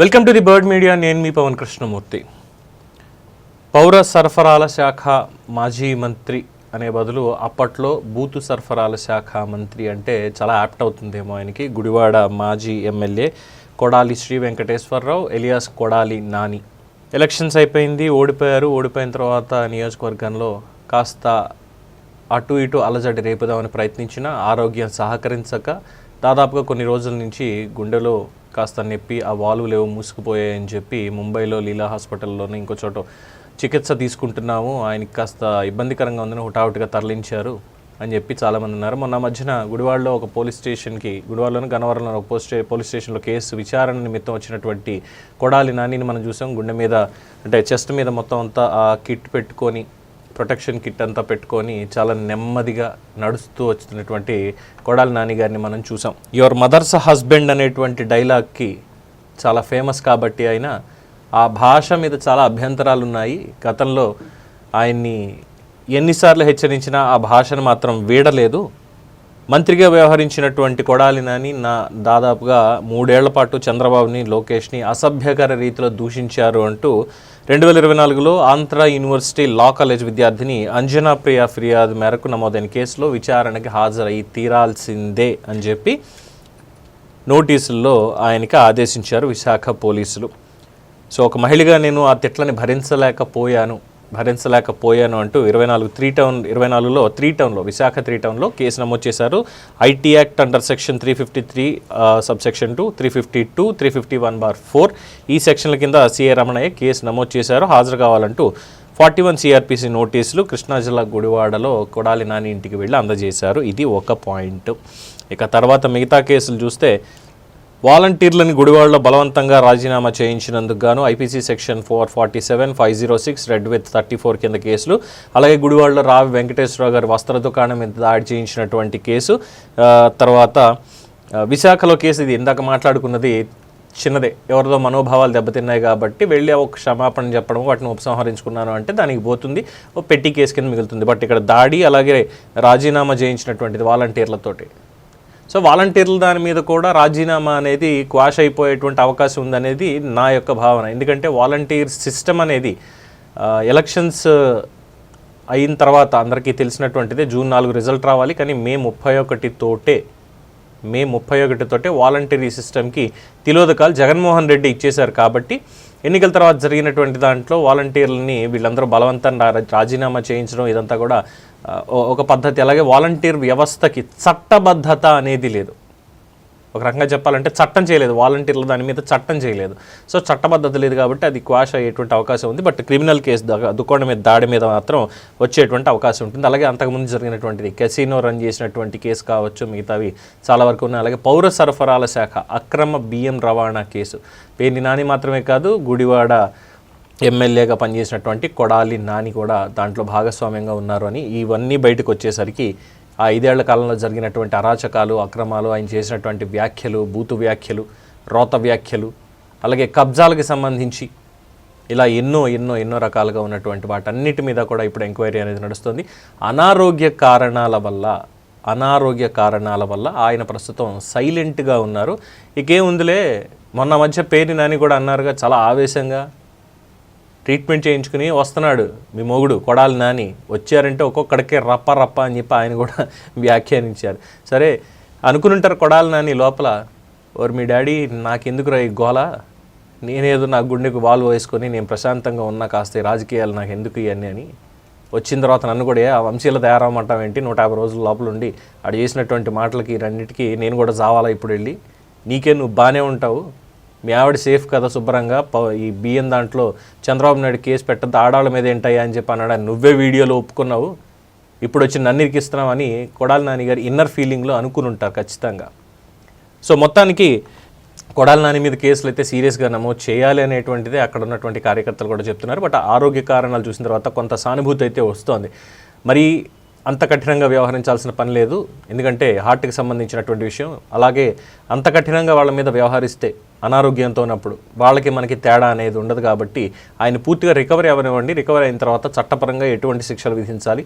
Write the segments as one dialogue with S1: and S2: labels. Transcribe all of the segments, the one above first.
S1: Welcome to the bird media నేను మీ పవన్ కృష్ణమూర్తి. పౌర సరఫరాల శాఖ మాజీ మంత్రి అనే బదులు అప్పట్లో బూతు సరఫరాల శాఖ మంత్రి అంటే చాలా యాప్ట్ అవుతుందేమో ఆయనకి. గుడివాడ మాజీ MLA Kodali Sri Venkateswara Rao alias Kodali Nani. Elections అయిపోయింది ఓడిపోయారు. ఓడిపోయిన తర్వాత నియోజకవర్గంలో కాస్త అటు ఇటు అలజడి రేపుదామని ప్రయత్నించిన ఆరోగ్యం సహకరించక దాదాపుగా కొన్ని రోజుల నుంచి గుండెలో కాస్త నొప్పి ఆ వాల్వులు ఏవో మూసుకుపోయాయని చెప్పి ముంబైలో లీలా హాస్పిటల్లోనే ఇంకో చోట చికిత్స తీసుకుంటున్నాము. ఆయనకి కాస్త ఇబ్బందికరంగా ఉందని హుటాహుటిగా తరలించారు అని చెప్పి చాలామంది ఉన్నారు. మొన్న మధ్యన గుడివాడలో ఒక పోలీస్ స్టేషన్కి గుడివాడలోని గనవరంలో ఒక పోస్ట్ పోలీస్ స్టేషన్లో కేసు విచారణ నిమిత్తం వచ్చినటువంటి కొడాలి నానిని మనం చూసాం. గుండె మీద అంటే చెస్ట్ మీద మొత్తం అంతా ఆ కిట్ పెట్టుకొని ప్రొటెక్షన్ కిట్ అంతా పెట్టుకొని చాలా నెమ్మదిగా నడుస్తూ వచ్చినటువంటి కొడాలి నాని గారిని మనం చూసాం. యువర్ మదర్స్ హస్బెండ్ అనేటువంటి డైలాగ్కి చాలా ఫేమస్ కాబట్టి ఆయన ఆ భాష మీద చాలా అభ్యంతరాలు ఉన్నాయి. గతంలో ఆయన్ని ఎన్నిసార్లు హెచ్చరించినా ఆ భాషను మాత్రం వీడలేదు. మంత్రిగా వ్యవహరించినటువంటి కొడాలి నాని నా దాదాపుగా మూడేళ్ళ పాటు చంద్రబాబుని లోకేష్ని అసభ్యకర రీతిలో దూషించారు అంటూ రెండు వేల ఇరవై నాలుగులో ఆంధ్ర యూనివర్సిటీ లా కాలేజ్ విద్యార్థిని అంజనా ప్రియ ఫిర్యాదు మేరకు నమోదైన కేసులో విచారణకి హాజరై తీరాల్సిందే అని చెప్పి నోటీసుల్లో ఆయనకి ఆదేశించారు విశాఖ పోలీసులు. సో ఒక మహిళగా నేను ఆ తిట్లని భరించలేకపోయాను. భరించలేకపోయాను అంటూ ఇరవై నాలుగు త్రీ టౌన్ ఇరవై నాలుగులో త్రీ టౌన్లో విశాఖ త్రీ టౌన్లో కేసు నమోదు చేశారు. IT act under section three fifty three sub section two three fifty two three fifty one bar four. ఈ సెక్షన్ల కింద సిఏ రమణయ్య కేసు నమోదు చేశారు. హాజరు కావాలంటూ ఫార్టీ వన్ సిఆర్పిసి నోటీసులు కృష్ణా జిల్లా గుడివాడలో కొడాలి నాని ఇంటికి వెళ్ళి అందజేశారు. ఇది ఒక పాయింట్. ఇక తర్వాత మిగతా కేసులు చూస్తే వాలంటీర్లను గుడివాడలో బలవంతంగా రాజీనామా చేయించినందుకు గాను IPC section four forty seven five zero six read with thirty four కింద కేసులు అలాగే గుడివాడలో రావి వెంకటేశ్వరరావు గారి వస్త్ర దుకాణం మీద దాడి చేయించినటువంటి కేసు తర్వాత విశాఖలో కేసు ఇది. ఇందాక మాట్లాడుకున్నది చిన్నదే. ఎవరిదో మనోభావాలు దెబ్బతిన్నాయి కాబట్టి వెళ్ళి ఒక క్షమాపణ చెప్పడం వాటిని ఉపసంహరించుకున్నాను అంటే దానికి పోతుంది. ఓ పెట్టి కేసు కింద మిగులుతుంది. బట్ ఇక్కడ దాడి అలాగే రాజీనామా చేయించినటువంటిది వాలంటీర్లతోటి. సో వాలంటీర్ల దాని మీద కూడా రాజీనామా అనేది క్వాష్ అయిపోయేటువంటి అవకాశం ఉందనేది నా యొక్క భావన. ఎందుకంటే వాలంటీర్ సిస్టమ్ అనేది ఎలక్షన్స్ అయిన తర్వాత అందరికీ తెలిసినటువంటిదే జూన్ నాలుగు రిజల్ట్ రావాలి. కానీ మే ముప్పై ఒకటితోటే మే ముప్పై ఒకటితోటే వాలంటీరీ సిస్టమ్కి తిలోదకాలు జగన్మోహన్ రెడ్డి ఇచ్చేశారు కాబట్టి ఎన్నికల తర్వాత జరిగినటువంటి దాంట్లో వాలంటీర్లని వీళ్ళందరూ బలవంతంగా రాజీనామా చేయించడం ఇదంతా కూడా ఒక పద్ధతి. అలాగే వాలంటీర్ వ్యవస్థకి చట్టబద్ధత అనేది లేదు. ఒక రకంగా చెప్పాలంటే చట్టం చేయలేదు. వాలంటీర్లు దాని మీద చట్టం చేయలేదు. సో చట్టబద్ధత లేదు కాబట్టి అది క్వాష్ అయ్యేటువంటి అవకాశం ఉంది. బట్ క్రిమినల్ కేసు దుకాణం మీద దాడి మీద మాత్రం వచ్చేటువంటి అవకాశం ఉంటుంది. అలాగే అంతకుముందు జరిగినటువంటిది కెసినో రన్ చేసినటువంటి కేసు కావచ్చు మిగతావి చాలా వరకు ఉన్నాయి. అలాగే పౌర సరఫరాల శాఖ అక్రమ బియ్యం రవాణా కేసు. పేర్ని నాని మాత్రమే కాదు గుడివాడ ఎమ్మెల్యేగా పనిచేసినటువంటి కొడాలి నాని కూడా దాంట్లో భాగస్వామ్యంగా ఉన్నారు అని ఇవన్నీ బయటకు వచ్చేసరికి ఆ ఐదేళ్ళ కాలంలో జరిగినటువంటి అరాచకాలు అక్రమాలు ఆయన చేసినటువంటి వ్యాఖ్యలు బూతు వ్యాఖ్యలు రోత వ్యాఖ్యలు అలాగే కబ్జాలకు సంబంధించి ఇలా ఎన్నో ఎన్నో ఎన్నో రకాలుగా ఉన్నటువంటి వాటన్నిటి మీద కూడా ఇప్పుడు ఎంక్వైరీ అనేది నడుస్తుంది. అనారోగ్య కారణాల వల్ల అనారోగ్య కారణాల వల్ల ఆయన ప్రస్తుతం సైలెంట్గా ఉన్నారు. ఇకేముందులే మొన్న మధ్య పేరు నాని కూడా అన్నారుగా చాలా ఆవేశంగా ట్రీట్మెంట్ చేయించుకుని వస్తున్నాడు మీ మొగుడు కొడాలి నాని. వచ్చారంటే ఒక్కొక్కడికే రప్ప రప్ప అని చెప్పి ఆయన కూడా వ్యాఖ్యానించారు. సరే అనుకునుంటారు కొడాలి నాని లోపల. ఓరు మీ డాడీ నాకెందుకురా ఈ గోల? నేనేదో నా గుండెకు వాల్వ్ వేసుకొని నేను ప్రశాంతంగా ఉన్నా కాస్త రాజకీయాలు నాకు ఎందుకు ఇవన్నీ అని. వచ్చిన తర్వాత నన్ను కూడా "ఏ, ఆ వంశీల తయారవమంటాం ఏంటి నూట యాభై రోజుల లోపల ఉండి ఆడు చేసినటువంటి మాటలకి రెండింటికి నేను కూడా జావాలా ఇప్పుడు వెళ్ళి? నీకే నువ్వు బాగానే ఉంటావు. మీ ఆవిడ సేఫ్ కదా శుభ్రంగా? ఈ బియ్యం దాంట్లో చంద్రబాబు నాయుడు కేసు పెట్టద్దు ఆడాళ్ళ మీద ఏంటయ్యా అని చెప్పి అన్నాడు? నువ్వే వీడియోలో ఒప్పుకున్నావు. ఇప్పుడు వచ్చి నన్ను ఇరికిస్తున్నావు కొడాలి నాని గారు ఇన్నర్ ఫీలింగ్లో అనుకుని ఉంటారు ఖచ్చితంగా. సో మొత్తానికి కొడాలి నాని మీద కేసులు అయితే సీరియస్గా నమోదు చేయాలి అనేటువంటిది అక్కడ ఉన్నటువంటి కార్యకర్తలు కూడా చెప్తున్నారు. బట్ ఆరోగ్య కారణాలు చూసిన తర్వాత కొంత సానుభూతి అయితే వస్తోంది. మరి అంత కఠినంగా వ్యవహరించాల్సిన పని లేదు. ఎందుకంటే హార్ట్కి సంబంధించినటువంటి విషయం. అలాగే అంత కఠినంగా వాళ్ళ మీద వ్యవహరిస్తే అనారోగ్యంతో ఉన్నప్పుడు వాళ్ళకి మనకి తేడా అనేది ఉండదు కాబట్టి ఆయన పూర్తిగా రికవరీ అవనివ్వండి రికవరీ అయిన తర్వాత చట్టపరంగా ఎటువంటి శిక్షలు విధించాలి?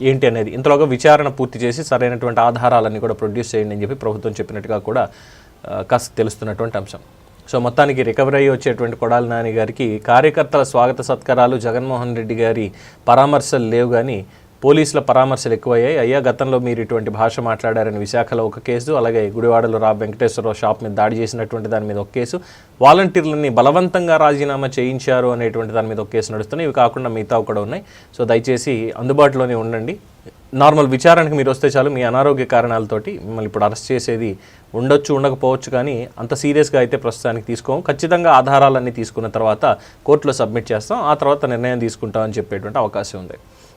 S1: ఏంటి అనేది ఇంతలోగా విచారణ పూర్తి చేసి సరైనటువంటి ఆధారాలన్నీ కూడా ప్రొడ్యూస్ చేయండి అని చెప్పి ప్రభుత్వం చెప్పినట్టుగా కూడా కాస్త తెలుస్తున్నటువంటి అంశం. సో మొత్తానికి రికవరీ అయ్యి వచ్చేటువంటి కొడాలి నాని గారికి కార్యకర్తల స్వాగత సత్కారాలు జగన్మోహన్ రెడ్డి గారి పరామర్శలు లేవు కానీ పోలీసుల పరామర్శలు ఎక్కువయ్యాయి. అయ్యా గతంలో మీరు ఇటువంటి భాష మాట్లాడారని విశాఖలో ఒక కేసు అలాగే గుడివాడలో రా వెంకటేశ్వరరావు షాప్ మీద దాడి చేసినటువంటి దాని మీద ఒక కేసు. వాలంటీర్లని బలవంతంగా రాజీనామా చేయించారు అనేటువంటి దాని మీద ఒక కేసు నడుస్తున్నాయి. ఇవి కాకుండా మిగతా కూడా ఉన్నాయి. సో దయచేసి అందుబాటులోనే ఉండండి. నార్మల్ విచారణకు మీరు వస్తే చాలు. మీ అనారోగ్య కారణాలతోటి మిమ్మల్ని ఇప్పుడు అరెస్ట్ చేసేది ఉండొచ్చు ఉండకపోవచ్చు కానీ అంత సీరియస్గా అయితే ప్రస్తుతానికి తీసుకోం ఖచ్చితంగా ఆధారాలన్నీ తీసుకున్న తర్వాత కోర్టులో సబ్మిట్ చేస్తాం. ఆ తర్వాత నిర్ణయం తీసుకుంటాం అని చెప్పేటువంటి అవకాశం ఉంది.